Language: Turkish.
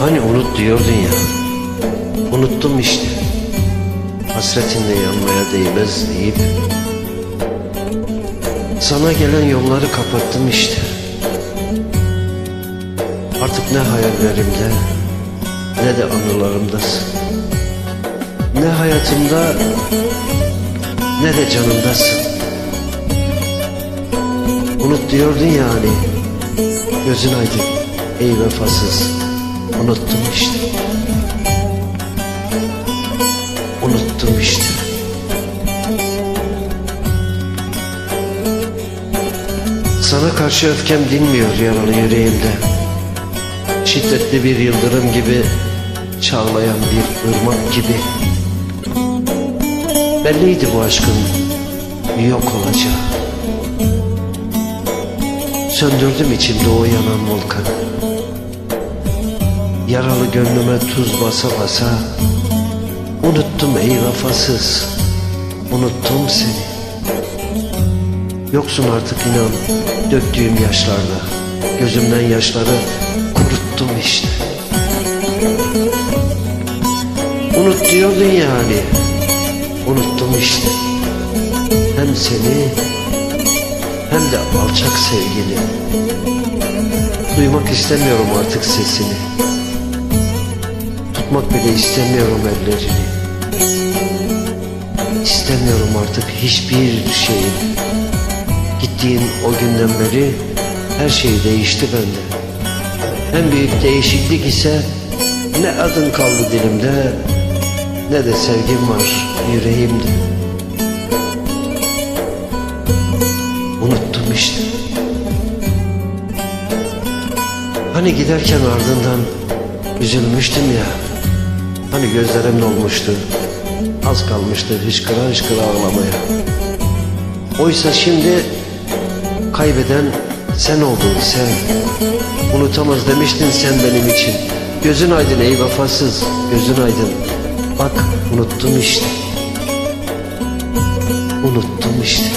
Hani unut diyordun ya. Unuttum işte. Hasretinle yanmaya değmez deyip sana gelen yolları kapattım işte. Artık ne hayallerimde ne de anılarımdasın. Ne hayatımda ne de canımdasın. Unut diyordun ya hani. Gözün aydın ey vefasız. Unuttum işte. Unuttum işte. Sana karşı öfkem dinmiyor yaralı yüreğimde. Şiddetli bir yıldırım gibi, çağlayan bir ırmak gibi. Belliydi bu aşkın yok olacağı. Söndürdüm içimde o yanan volkanı. Yaralı gönlüme tuz basa basa Unuttum ey vefasız Unuttum seni. Yoksun artık inan Döktüğüm yaşlarda Gözümden yaşları kuruttum işte. Unut diyordun yani Unuttum işte. Hem seni Hem de alçak sevgini. Duymak istemiyorum artık sesini Tutmak bile istemiyorum ellerini İstemiyorum artık hiçbir şeyi. Gittiğin o günden beri her şey değişti bende. En büyük değişiklik ise ne adın kaldı dilimde Ne de sevgim var yüreğimde. Unuttum işte. Hani giderken ardından üzülmüştüm ya Hani gözlerim dolmuştu. Az kalmıştı hışkıra hışkıra ağlamaya. Oysa şimdi kaybeden sen oldun sen. Unutamaz demiştin sen benim için. Gözün aydın ey vefasız gözün aydın. Bak unuttum işte. Unuttum işte